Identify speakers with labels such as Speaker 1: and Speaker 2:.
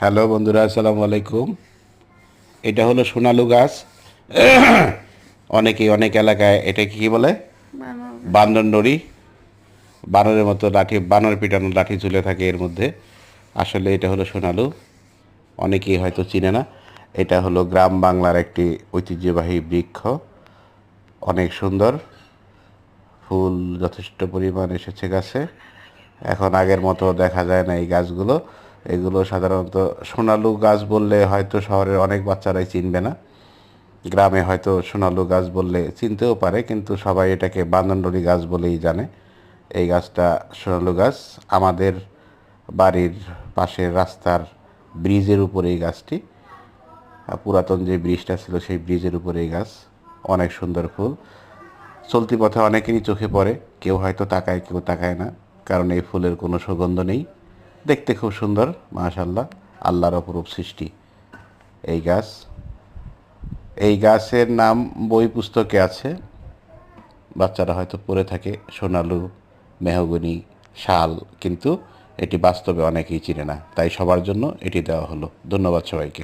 Speaker 1: Hello বন্ধুরা আসসালামু আলাইকুম। এটা হলো সোনালু গাছ। অনেকেই অনেক এলাকায় এটাকে কি বলে? বান্দর নড়ি। বানরের মতো লাঠি বানর পিটানো লাঠি ঝুলে থাকে এর মধ্যে। আসলে এটা হলো সোনালু। অনেকেই হয়তো চিনে না। এটা হলো গ্রাম বাংলার একটি ঐতিহ্যবাহী বৃক্ষ। অনেক সুন্দর। ফুল যথেষ্ট পরিমাণ এসেছে গাছে। এখন আগের মতো দেখা যায় না এই গাছগুলো। এগুলো সাধারণত সোনালু গাছ বললে হয়তো শহরের অনেক বাচ্চারাই চিনবে না। গ্রামে হয়তো সোনালু গাছ বললে চিনতেও পারে, কিন্তু সবাই এটাকে বান্দনডরি গাছ বলেই জানে। এই গাছটা সোনালু গাছ, আমাদের বাড়ির পাশের রাস্তার ব্রিজের উপরে এই গাছটি। পুরাতন যে ব্রিজটা ছিল সেই ব্রিজের উপরে এই গাছ, অনেক সুন্দর ফুল। চলতি পথে অনেকেরই চোখে পড়ে, কেউ হয়তো তাকায়, কেউ তাকায় না, কারণ এই ফুলের কোনো সুগন্ধ নেই। দেখতে খুব সুন্দর মাশাল্লাহ আল্লাহর অপরূপ সৃষ্টি। এই গাছ, এই গাছের নাম বই পুস্তকে আছে। বাচ্চারা হয়তো পড়ে থাকে, সোনালু, মেহগুনি, শাল, কিন্তু এটি বাস্তবে অনেকেই চিনে না, তাই সবার জন্য এটি দেওয়া হলো। ধন্যবাদ সবাইকে।